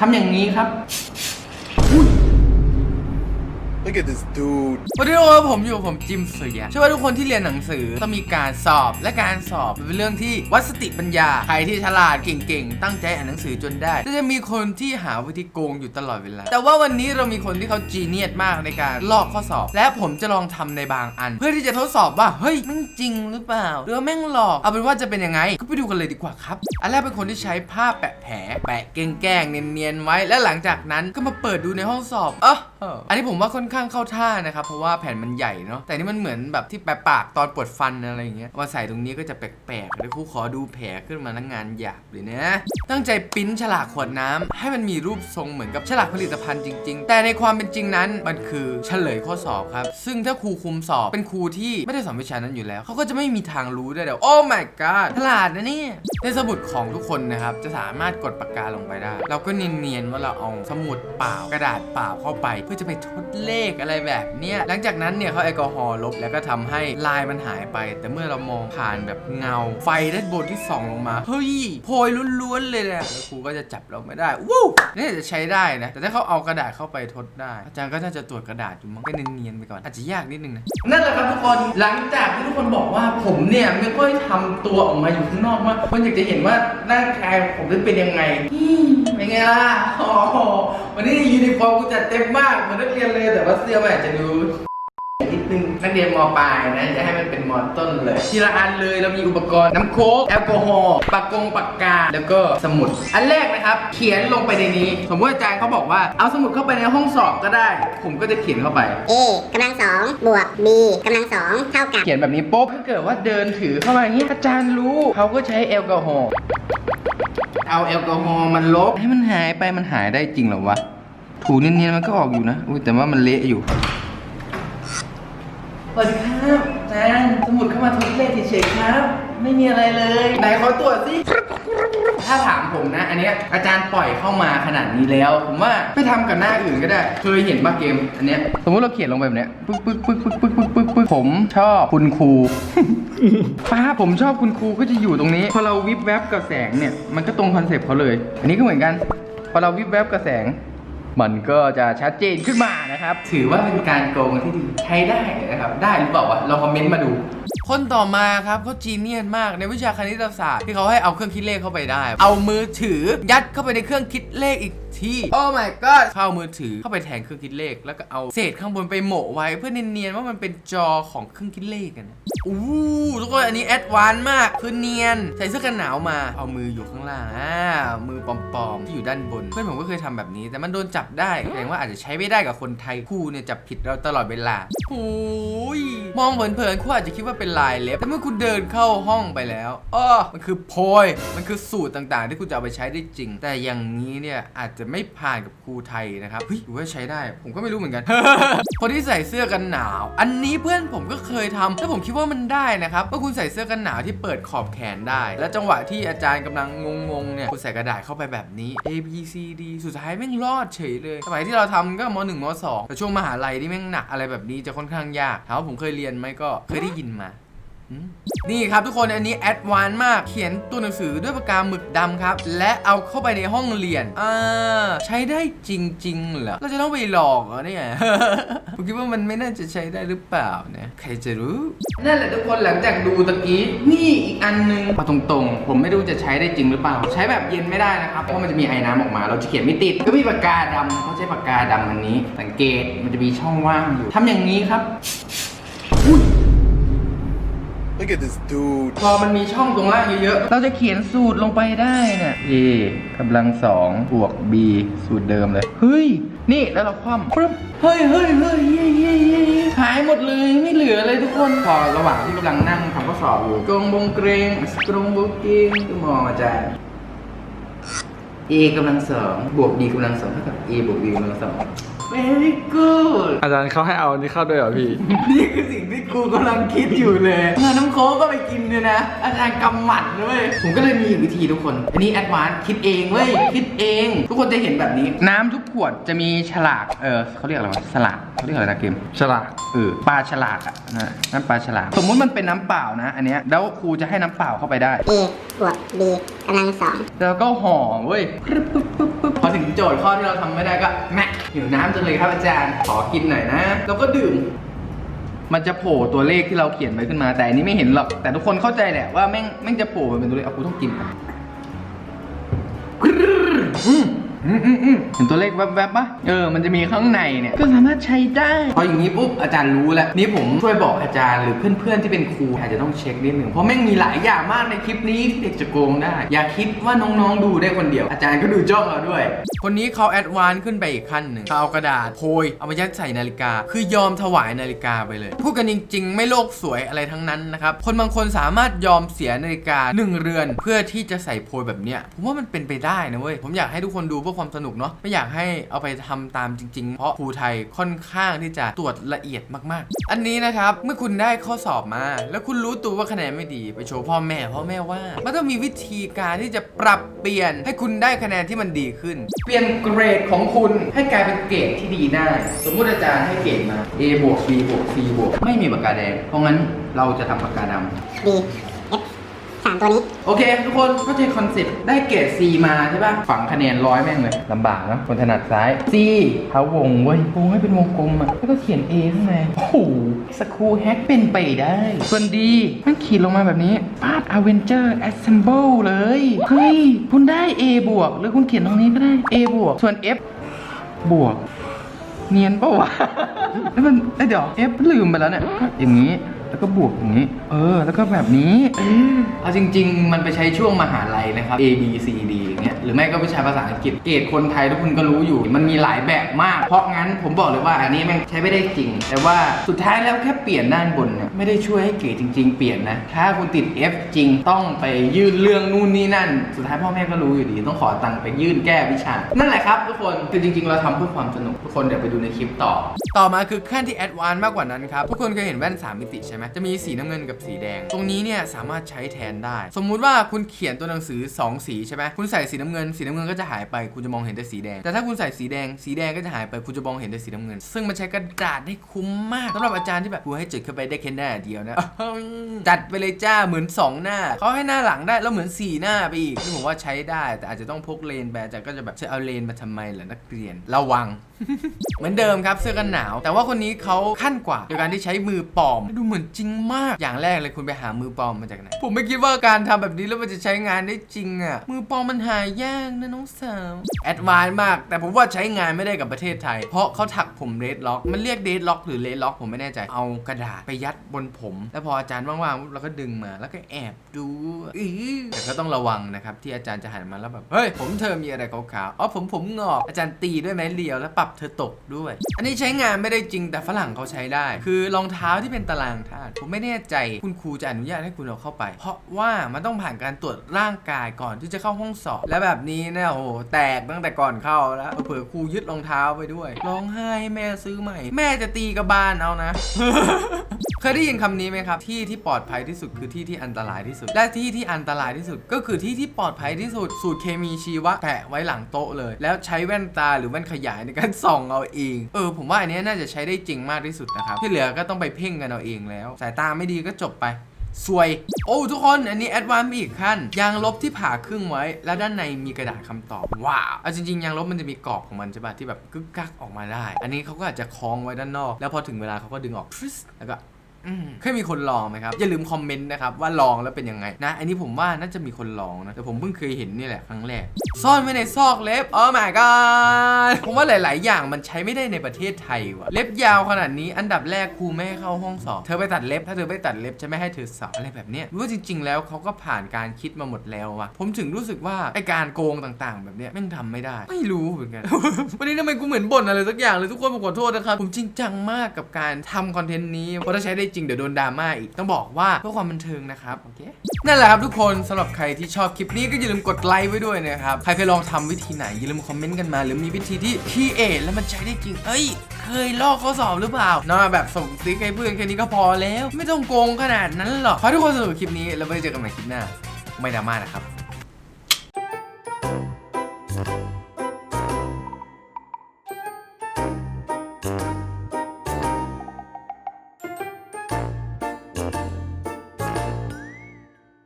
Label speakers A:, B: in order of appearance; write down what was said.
A: ทำอย่างนี้ครับ
B: Look at this dude.
A: วันนี้ครับผมอยู่ผมจิมเสือเชื่อว่าทุกคนที่เรียนหนังสือต้องมีการสอบและการสอบเป็นเรื่องที่วัดสติปัญญา ใครที่ฉลาดเก่งๆ ตั้งใจอ่านหนังสือจนได้ก็จะมีคนที่หาวิธีโกงอยู่ตลอดเวลา แต่ว่าวันนี้เรามีคนที่เขาจีเนียสมากในการลอกข้อสอบ และผมจะลองทำในบางอัน เพื่อที่จะทดสอบว่า เฮ้ยแม่งจริงหรือเปล่า หรือแม่งหลอก เอาเป็นว่าจะเป็นยังไง ก็ไปดูกันเลยดีกว่าครับ อันแรกเป็นคนที่ใช้ผ้าแปะแผลแปะแกล้งๆเนียนๆไว้ และหลังจากนั้นก็มาเปิดดูในห้องสอบเออ อันนี้ผมว่าค่อนข้างเข้าท่านะครับ เพราะว่าแผ่นมันใหญ่เนาะแต่นี่มันเหมือนแบบที่แปะปากตอนปวดฟันอะไรอย่างเงี้ยเอามาใส่ตรงนี้ก็จะแปลกๆเดี๋ยครูขอดูแผลขึ้นมาทั้งงานหยาบเลยนะตั้งใจปิ้นฉลากขวดน้ำให้มันมีรูปทรงเหมือนกับฉลากผลิตภัณฑ์จริง ๆ แต่ในความเป็นจริงนั้นมันคือเฉลยข้อสอบครับ ซึ่งถ้าครูคุมสอบเป็นครูที่ไม่ได้สอนวิชานั้นอยู่แล้วเขาก็จะไม่มีทางรู้ได้เดี๋ยวโอ้ my god ฉลาดนะเนี่ยในสมุดของทุกคนนะครับจะสามารถกดปากกาลงไปได้ เราก็เนียนๆว่าเราเอาสมุดเปล่ากระดาษเปล่าเข้าไปเพื่อจะไปทดเลขอะไรแบบเนี้ยหลังจากนั้นเนี่ยเขาแอลกอฮอล์ลบแล้วก็ทำให้ลายมันหายไป แต่เมื่อเรามองผ่านแบบเงา ไฟด้านบนที่ส่องลงมา เฮ้ยโพยล้วนๆเลยแหละแล้วครูก็จะจับเราไม่ได้วู้นี่จะใช้ได้นะ แต่ถ้าเขาเอากระดาษเข้าไปทดได้ อาจารย์ก็น่าจะตรวจกระดาษอยู่มั้งก็เนียนๆไปก่อนอาจจะยากนิดนึงนะนั่นแหละครับทุกคนหลังจากที่ทุกคนบอกว่าผมเนี่ยไม่ค่อยทำตัวออกมาอยู่ข้างนอกมากคนอยากจะเห็นว่าร่างกายผมจะเป็นยังไง ไงล่ะโอ้โหวันนี้ยูนิฟอร์มกูจัดเต็มมากเหมือนนักเรียนเลยแต่ว่าเสื้อมันอาจจะดูนิดนึงนักเรียนมปลายนะจะให้มันเป็นมต้นเลยทีละอันเลยเรามีอุปกรณ์น้ำโค้กแอลกอฮอล์ปากกงปากกา แล้วก็สมุด อันแรกนะครับ เขียนลงไปในนี้ สมมติอาจารย์เขาบอกว่าเอาสมุดเข้าไปในห้องสอบก็ได้ ผมก็จะเขียนเข้าไป
C: A กำลังสองบวก B กำลังสองเท่ากับ
A: เขียนแบบนี้ปุ๊บถ้าเกิดว่าเดินถือเข้ามาอย่างนี้อาจารย์รู้เขาก็ใช้แอลกอฮอล์ เอาแอลกอฮอล์มันลบ ให้มันหายไปมันหายได้จริงเหรอวะ ถูเนียนๆมันก็ออกอยู่นะอุ้ยแต่ว่ามันเละอยู่สวัสดีครับอาจารย์สมุดเข้ามาทดเลขเฉยๆครับ ไม่มีอะไรเลยไหนขอตรวจสิถ้าถามผมนะ อันเนี้ยอาจารย์ปล่อยเข้ามาขนาดนี้แล้ว ผมว่าไปทำกับหน้าอื่นก็ได้ เคยเห็นป่ะเกม อันเนี้ยสมมติเราเขียนลงไปแบบเนี้ยปึ๊กปึ๊กปึ๊กปึ๊กปึ๊กปึ๊กปึ๊กปึ๊กผมชอบคุณครู ป้าผมชอบคุณครูก็จะอยู่ตรงนี้ พอเราวิบแวบกับแสงเนี่ยมันก็ตรงคอนเซปต์เขาเลย อันนี้ก็เหมือนกัน พอเราวิบแวบกับแสง มันก็จะชัดเจนขึ้นมานะครับ ถือว่าเป็นการโกงที่ดีใช้ได้นะครับ ได้หรือเปล่าวะลองคอมเมนต์มาดู คนต่อมาครับเขาจีเนียนมากในวิชาคณิตศาสตร์ที่เขาให้เอาเครื่องคิดเลขเข้าไปได้ เอามือถือยัดเข้าไปในเครื่องคิดเลขอีกทีโอ้ my god เข้ามือถือเข้าไปแทนเครื่องคิดเลข แล้วก็เอาเศษข้างบนไปโหมะไว้เพื่อเนียนๆว่ามันเป็นจอของเครื่องคิดเลขกันนะอู้ทุกคนอันนี้แอดวานมากคือเนียน ใส่เสื้อกันหนาวมาเอามืออยู่ข้างล่างอ่ามือปลอมๆที่อยู่ด้านบน เพื่อนผมก็เคยทำแบบนี้ แต่มันโดนจับได้แสดงว่าอาจจะใช้ไม่ได้กับคนไทยครูเนี่ยจับผิดเราตลอดเวลาโอ้ย มองเผินๆครูอาจจะคิดว่าเป็นลายเล็บ แต่เมื่อคุณเดินเข้าห้องไปแล้วอ้อมันคือโพย มันคือสูตรต่างๆ ที่คุณจะเอาไปใช้ได้จริง แต่อย่างนี้เนี่ยอาจจะไม่ผ่านกับครูไทยนะครับเฮ้ยหรือว่าใช้ได้ ผมก็ไม่รู้เหมือนกัน คนที่ใส่เสื้อกันหนาว อันนี้เพื่อนผมก็เคยทำแล้วผมคิดว่ามันได้นะครับเมื่อคุณใส่เสื้อกันหนาวที่เปิดขอบแขนได้ แล้วจังหวะที่อาจารย์กำลังงงๆเนี่ยคุณใส่กระดาษเข้าไปแบบนี้ A B C D สุดท้ายแม่งรอดเฉยเลยสมัยที่เราทำก็ม .1 ม .2 แต่ช่วงมหาลัยที่แม่งหนักอะไรแบบนี้จะค่อนข้างยากถามว่าผมเคยเรียนไหมก็เคยได้ยินมานี่ครับทุกคนอันนี้แอดวานมากเขียนตัวหนังสือด้วยปากกาหมึกดำครับ และเอาเข้าไปในห้องเรียนอ่าใช้ได้จริง ๆ เหรอ เราจะต้องไปหลอกเหรอเนี่ยผมคิดว่ามันไม่น่าจะใช้ได้หรือเปล่าเนี่ยใครจะรู้นั่นแหละทุกคนหลังจากดูตะกี้นี่อีกอันนึงมาตรงๆ ผมไม่รู้จะใช้ได้จริงหรือเปล่า ใช้แบบเย็นไม่ได้นะครับเพราะมันจะมีไอ้น้ำออกมา เราจะเขียนไม่ติดก็มีปากกาดำเขาใช้ปากกาดำอันนี้ สังเกตมันจะมีช่องว่างอยู่ทำอย่างนี้ครับ
B: Look at this dude.
A: พอมันมีช่องตรงล่างเยอะๆ เราจะเขียนสูตรลงไปได้เนี่ย A กำลังสองบวก B สูตรเดิมเลย เฮ้ย นี่แล้วเราคว่ำปึ๊บ เฮ้ยเฮ้ยเฮ้ยเย้เย้เย้หายหมดเลยไม่เหลือเลยทุกคน พอระหว่างที่กำลังนั่งทำข้อสอบอยู่กรงบงเกรงสกรงบงเกรงก็มองอาจารย์ A กำลังสองบวก B กำลังสองเท่ากับ A บวก B กำลังสอง very good
D: อาจารย์เขาให้เอาอันนี้เข้าด้วยเหรอพี่
A: นี่คือสิ่งที่กูกำลังคิดอยู่เลยเงินน้ำโค้กก็ไปกินเนี่ยนะ อาจารย์กำหมัดด้วยผมก็เลยมีอีกวิธีทุกคน อันนี้แอดวานซ์คิดเองเว้ย คิดเอง ทุกคนจะเห็นแบบนี้ น้ำทุกขวดจะมีฉลาก เออเขาเรียกอะไรวะฉลากเขาเรียกอะไรนะเกม
D: ฉลาด
A: เออปลาฉลากอะนะนั่นปลาฉลาก สมมุติมันเป็นน้ำเปล่านะ อันเนี้ยแล้วครูจะให้น้ำเปล่าเข้าไปได้
C: A บวก B กำลังสอง
A: แล้วก็ห่อเว้ยปึ๊บปึ๊บปึ๊บปึ๊บพอ ถึงโจทย์ข้อที่เราทำไม่ได้ก็แมะหิวน้ำจังเลยครับอาจารย์ ขอกินหน่อยนะ แล้วก็ดื่ม มันจะโผล่ตัวเลขที่เราเขียนไว้ขึ้นมา แต่อันนี้ไม่เห็นหรอก แต่ทุกคนเข้าใจแหละว่าแม่งแม่งจะโผล่มาเป็นตัวเลขเอากูต้องกินอะ อืมอืมอืมอืมเห็นตัวเลขแวบๆปะเออ มันจะมีข้างในเนี่ย ก็สามารถใช้ได้ พออย่างนี้ปุ๊บอาจารย์รู้แล้ว นี่ผมช่วยบอกอาจารย์หรือเพื่อนๆที่เป็นครูอาจจะต้องเช็คนิดหนึ่งเพราะแม่งมีหลายอย่างมากในคลิปนี้ที่เด็กจะโกงได้ อย่าคิดว่าน้องๆดูได้คนเดียว อาจารย์ก็ดูจ้องเราด้วย คนนี้เขาแอดวานซ์ขึ้นไปอีกขั้นหนึ่งเขาเอากระดาษโพยเอามายัดใส่นาฬิกา คือยอมถวายนาฬิกาไปเลย พูดกันจริง ๆ ไม่โลกสวยอะไรทั้งนั้นนะครับคนบางคนสามารถยอมเสียนาฬิกาหนึ่งเรือน เพื่อที่จะใส่โพยแบบเนี้ยผมว่ามันเป็นไปได้นะเว้ยผมอยากให้ทุกคนดูเพื่อความสนุกเนาะไม่อยากให้เอาไปทำตามจริง ๆ เพราะครูไทยค่อนข้างที่จะตรวจละเอียดมากๆ อันนี้นะครับเมื่อคุณได้ข้อสอบมา แล้วคุณรู้ตัวว่าคะแนนไม่ดีไปโชว์พ่อแม่พ่อแม่ว่ามันต้องมีวิธีการที่จะปรับเปลี่ยนให้คุณได้คะแนนที่มันดีขึ้น เปลี่ยนเกรดของคุณให้กลายเป็นเกรดที่ดีได้สมมุติอาจารย์ให้เกรดมา A บวก B บวก C บวกไม่มีปากกาแดง เพราะงั้นเราจะทำปากกาดำ
C: B F สามตัวนี้
A: โอเค ทุกคนเข้าใจคอนเซ็ปต์ได้เกรด C มาใช่ป่ะ ฝังคะแนนร้อยแม่งเลยลำบากนะคนถนัดซ้าย C เขาวงเว้ยวงให้เป็นวงกลมอะแล้วก็เขียน A ข้างในโอ้โหสครูแฮกเป็นไปได้ ส่วน D มันขีดลงมาแบบนี้ปาด Avenger Assemble เลย เฮ้ย คุณได้ A บวก หรือคุณเขียนตรงนี้ก็ได้ A บวก ส่วน F บวก เนียนปะวะ แล้วมันเอ้ยเดี๋ยว F ลืมไปแล้วเนี่ย อย่างนี้ แล้วก็บวกอย่างนี้ เออ แล้วก็แบบนี้ เอาจริง ๆ มันไปใช้ช่วงมหาลัยนะครับ A B C D เงี้ยหรือไม่ก็วิชาภาษาอังกฤษเกรดคนไทยทุกคนก็รู้อยู่ มันมีหลายแบบมาก เพราะงั้นผมบอกเลยว่าอันนี้แม่งใช้ไม่ได้จริง แต่ว่าสุดท้ายแล้วแค่เปลี่ยนด้านบนเนี่ยไม่ได้ช่วยให้เกรดจริง ๆ เปลี่ยนนะถ้าคุณติด F จริงต้องไปยื่นเรื่องนู่นนี่นั่น สุดท้ายพ่อแม่ก็รู้อยู่ดี ต้องขอตังค์ไปยื่นแก้วิชา นั่นแหละครับทุกคนคือจริง ๆ เราทำเพื่อความสนุกทุกคนเดี๋ยวไปดูในคลิปต่อ ต่อมาคือขั้นที่แอดวานซ์มากกว่านั้นครับทุกคนเคยเห็นแว่น 3 มิติใช่ไหมจะมีสีน้ำเงินกับสีแดง ตรงนี้เนี่ยสามารถใช้แทนได้ สมมุติว่าคุณเขียนตัวหนังสือ 2 สีใช่ไหมคุณใส่สีน้ำเงิน สีน้ำเงินก็จะหายไปคุณจะมองเห็นแต่สีแดง แต่ถ้าคุณใส่สีแดง สีแดงก็จะหายไปคุณจะมองเห็นแต่สีน้ำเงิน ซึ่งมันใช้กระดาษได้คุ้มมากสำหรับอาจารย์ที่แบบกูให้จุดเข้าไปได้แค่หน้าเดียวนะจัดไปเลยจ้าเหมือน2หน้าเขาให้หน้าหลังได้แล้วเหมือน4หน้าไปอีกซึ่งผมว่าใช้ได้แต่อาจจะต้องพกเลนไปอาจารย์ก็จะแบบจะเอาเลนมาทำไมล่ะนักเรียนระวัง เหมือนเดิมครับเสื้อกันหนาว แต่ว่าคนนี้เขาขั้นกว่าโดยการที่ใช้มือปลอม ดูเหมือนจริงมากอย่างแรกเลยคุณไปหามือปลอมมาจากไหนผมไม่คิดว่าการทำแบบนี้แล้วมันจะใช้งานได้จริงอะ่ะมือปลอมมันหายากนะน้องสาวแอดวานซ์มาก แต่ผมว่าใช้งานไม่ได้กับประเทศไทย เพราะเขาถักผมเรดล็อก มันเรียกเดดล็อกหรือเลดล็อกผมไม่แน่ใจ เอากระดาษไปยัดบนผม แล้วพออาจารย์ว่างๆเราก็ดึงมา แล้วก็แอบดูอือแต่ก็ต้องระวังนะครับที่อาจารย์จะหันมาแล้วแบบ เฮ้ย ผมเธอมีอะไรขาวๆ อ๋อผมผมงอก อาจารย์ตีด้วยไม้เรียวแล้วปรับเธอตกด้วย อันนี้ใช้งานไม่ได้จริงแต่ฝรั่งเขาใช้ได้ คือรองเท้าที่เป็นตารางธาตุ ผมไม่แน่ใจ คุณครูจะอนุญาตให้คุณเอาเข้าไป เพราะว่ามันต้องผ่านการตรวจร่างกายก่อนที่จะเข้าห้องสอบและแบบนี้เนี่ยโอ้โหแตกตั้งแต่ก่อนเข้าแล้วเผื่อครูยึดรองเท้าไปด้วย ร้องไห้ให้แม่ซื้อใหม่ แม่จะตีกับบ้านเอานะ เคยได้ยินคำนี้ไหมครับ ที่ที่ปลอดภัยที่สุดคือที่ที่อันตรายที่สุด และที่ที่อันตรายที่สุด ก็คือที่ที่ปลอดภัยที่สุด สูตรเคมีชีวะแปะไว้หลังโต๊ะเลย แล้วใช้แว่นตาหรือแว่นขยายในการส่องเอาเอง เออ ผมว่าอันนี้น่าจะใช้ได้จริงมากที่สุดนะครับที่เหลือก็ต้องไปเพ่งกันเอาเองแล้ว สายตาไม่ดีก็จบไป สวย โอ้ทุกคนอันนี้แอดวานซ์อีกขั้น ยางลบที่ผ่าครึ่งไว้ แล้วด้านในมีกระดาษคำตอบ ว้าวเอาจริงๆ ยางลบมันจะมีกรอบของมันใช่ป่ะที่แบบกึกกักออกมาได้ อันนี้เขาก็อาจจะคล้องไว้ด้านนอก แล้วพอถึงเวลาเขาก็ดึงออกแล้วก็ เคยมีคนลองไหมครับ อย่าลืมคอมเมนต์นะครับ ว่าลองแล้วเป็นยังไงนะ อันนี้ผมว่าน่าจะมีคนลองนะ แต่ผมเพิ่งเคยเห็นนี่แหละครั้งแรก ซ่อนไว้ในซอกเล็บโอ้ my god ผมว่าหลาย ๆ อย่างมันใช้ไม่ได้ในประเทศไทยว่ะ เล็บยาวขนาดนี้อันดับแรกครูไม่ให้เข้าห้องสอบ เธอไปตัดเล็บ ถ้าเธอไม่ตัดเล็บจะไม่ให้เธอสอบอะไรแบบเนี้ยรู้ว่าจริง ๆ แล้วเขาก็ผ่านการคิดมาหมดแล้วว่ะ ผมถึงรู้สึกว่าไอการโกงต่าง ๆ แบบเนี้ยแม่งทำไม่ได้ ไม่รู้เหมือนกัน วันนี้ทำไมกูเหมือนบ่นอะไรสักอย่างเลยทุกคนผมขอโทษนะครับ ผมจริงจังมากกับการทำคอนเทนต์นี้เพราะถ้าใช้ได้จริงเดี๋ยวโดนดราม่าอีกต้องบอกว่าเพื่อความบันเทิงนะครับโอเคนั่นแหละครับทุกคนสำหรับใครที่ชอบคลิปนี้ก็อย่าลืมกดไลค์ไว้ด้วยนะครับใครเคยลองทำวิธีไหนอย่าลืมคอมเมนต์กันมา หรือมีวิธีที่คีเอทแล้วมันใช้ได้จริงเอ้ยเคยลอกข้อสอบหรือเปล่านะแบบส่งซิกให้เพื่อนแค่นี้ก็พอแล้ว ไม่ต้องโกงขนาดนั้นหรอกขอทุกคนสนุกกับคลิปนี้แล้วไว้เจอกันใหม่คลิปหน้าไม่ดราม่านะครับ